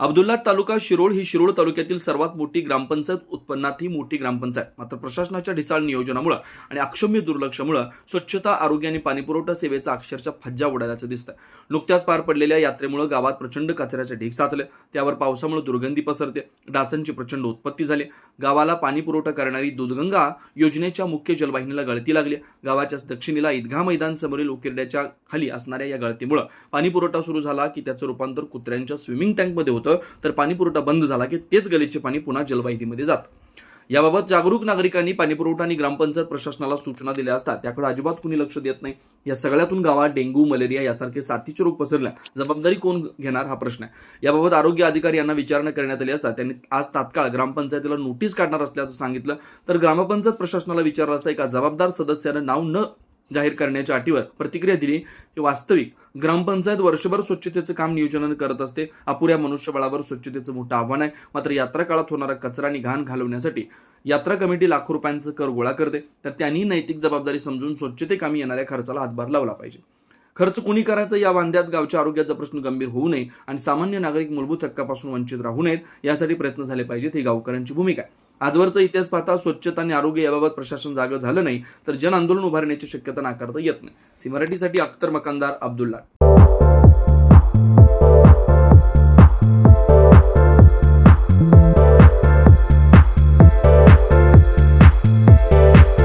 अब्दुल्ला तालुका शिरोळ ही शिरोळ तालुक्यातील सर्वात मोठी ग्रामपंचायत उत्पन्नात ही मोठी ग्रामपंचायत. मात्र प्रशासनाच्या ढिसाळ नियोजनामुळे आणि अक्षम्य दुर्लक्षामुळे स्वच्छता आरोग्य आणि पाणीपुरवठा सेवेचा अक्षरशः फज्जा उडाल्याचं दिसतं नुकत्याच पार पडलेल्या यात्रेमुळे गावात प्रचंड कचऱ्याचे ढीग साचले. त्यावर पावसामुळे दुर्गंधी पसरते. डासांची प्रचंड उत्पत्ती झाली. गावाला पाणी पुरवठा करणारी दूधगंगा योजनेच्या मुख्य जलवाहिनीला गळती लागली. गावाच्या दक्षिणेला ईदगा मैदान समोरील उकिरड्याच्या खाली असणाऱ्या या गळतीमुळे पाणी पुरवठा सुरू झाला की त्याचं रूपांतर कुत्र्यांच्या स्विमिंग टँकमध्ये होतं. तर पाणीपुरवठा बंद झाला की तेच गलीचे पाणी पुन्हा जलवाहिनीमध्ये जात. याबाबत जागरूक नागरिकांनी पाणीपुरवठा आणि ग्रामपंचायत प्रशासनाला सूचना दिल्या असतात त्याकडे अजिबात कुणी लक्ष देत नाही. या सगळ्यातून गावात डेंग्यू मलेरिया यासारखे साथीचे रोग पसरल्या जबाबदारी कोण घेणार हा प्रश्न आहे. याबाबत आरोग्य अधिकारी यांना विचारणा करण्यात आली असता त्यांनी आज तात्काळ ग्रामपंचायतीला नोटीस काढणार असल्याचं सांगितलं. तर ग्रामपंचायत प्रशासनाला विचारलं असता एका जबाबदार सदस्यानं नाव न जाहीर करण्याच्या अटीवर प्रतिक्रिया दिली. की वास्तविक. ग्रामपंचायत वर्षभर स्वच्छतेचं काम नियोजनानं करत असते. अपुऱ्या मनुष्यबळावर स्वच्छतेचं मोठं आव्हान आहे. मात्र यात्रा काळात होणारा कचरा आणि घाण घालवण्यासाठी यात्रा कमिटी लाखो रुपयांचं कर गोळा करते. तर त्यांनी नैतिक जबाबदारी समजून स्वच्छतेकामी येणाऱ्या खर्चाला हातभार लावला पाहिजे. खर्च कुणी करायचं? या वांद्यात गावच्या आरोग्याचा प्रश्न गंभीर होऊ नये आणि सामान्य नागरिक मूलभूत हक्कापासून वंचित राहू नयेत यासाठी प्रयत्न झाले पाहिजेत ही गावकऱ्यांची भूमिका आहे. आजवरचा इतिहास पाहता स्वच्छता आणि आरोग्य याबाबत प्रशासन जागं झालं नाही तर जन आंदोलन उभारण्याची शक्यता नाकारता येत नाही. सी मराठीसाठी अख्तर मकानदार अब्दुल्ला